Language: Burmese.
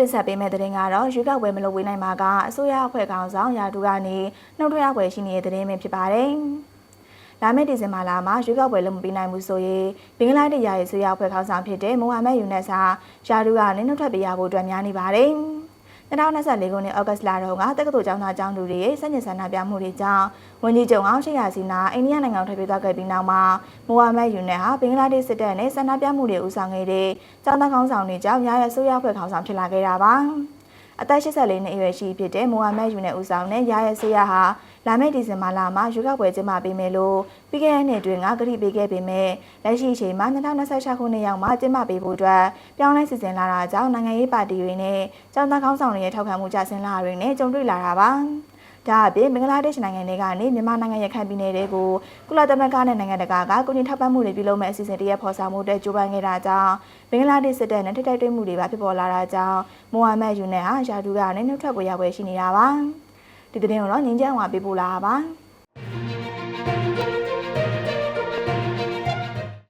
တင်ဆက်ပေးမယ့်သတင်းကတော့ရွေးကောက်ပွဲမလုပ်ဝေးနိုင်မှာကအစိုးရအဖွဲ့ကောင်ဆောင်ရာထူးကနေနှုတ်ထွက်ရပွဲရှိနေတဲ့သတင်းပဲဖြစ်ပါတယ်။လာမယ့်ဒီဇင်ဘာလမှာရွေးကောက်ပွဲလုပ်မပေးနိုင်ဘူးဆိုရင်ဘင်္ဂလားဒေ့ရှ်ရဲ့အစိုးရအဖွဲ့ခေါင်းဆောင်ဖြစ်တဲ့မိုဟာမက်ယူနက်ဆာရာထူးကနေနှုတ်ထွက်ပေးရဖို့အတွက်များနေပါတယ်။ 2024ခုနှစ်ဩဂတ်စ်လတုန်းကတက္ကသိုလ်ကျောင်းသားကျောင်းသူတွေရဲ့စတင်ဆန္ဒပြမှုတွေကြောင့်ဝန်ကြီးချုပ်အောင်ရှိရစီနာအိန္ဒိယနိုင်ငံထွက်ပြေးသွားခဲ့ပြီးနောက်မှာမိုဟာမက်ယူနက်ဟာဘင်္ဂလားဒေ့ရှ်စစ်တပ်နဲ့ဆန္ဒပြမှုတွေဦးဆောင်ခဲ့တဲ့ကျောင်းသားခေါင်းဆောင်တွေကြောင့်ရရဆိုးရဖွဲ့ခေါင်းဆောင်ဖြစ်လာခဲ့တာပါ အသက်84နှစ်အရွယ်ရှိဖြစ်တဲ့မိုဟာမက်ယူနက်ဦးဆောင်တဲ့ရရဆိုးရဟာလာမယ့်ဒီဇင်ဘာလမှာရွေးကောက်ပွဲကျင်းပပေးမယ်လို့ပြီးခဲ့တဲ့နှစ်တွင်ကကတိပေးခဲ့ပေမဲ့လက်ရှိအချိန်မှာ2026ခုနှစ်ရောက်မှကျင်းပပေးဖို့အတွက်ပြောင်းလဲစီစဉ်လာတာကြောင့်နိုင်ငံရေးပါတီတွေနဲ့ကျောင်းသားခေါင်းဆောင်တွေရဲ့ထောက်ခံမှုကျဆင်းလာတွေနဲ့ကြုံတွေ့လာတာပါ။ ဒါအပြင်ဘင်္ဂလားဒေ့ရှ်နိုင်ငံတွေကနေမြန်မာနိုင်ငံရခိုင်ပြည်နယ်တွေကိုကုလသမဂ္ဂနဲ့နိုင်ငံတကာကကုညီထောက်ပံ့မှုတွေပြုလုပ်မဲ့အစီအစဉ်တရက်ဖော်ဆောင်မှုအတွက်ကြိုးပမ်းခဲ့တာကြောင့်ဘင်္ဂလားဒေ့ရှ်စစ်တပ်နဲ့ထိတိုက်တွေ့မှုတွေပါဖြစ်ပေါ်လာတာကြောင့်မိုဟာမက်ယူနက်ဟာယာဒူကနေနှုတ်ထွက်ပွဲရပွဲရှိနေတာပါ။ဒီသတင်းကိုတော့ငင်းချမ်းဝါပေးပို့လာတာပါ။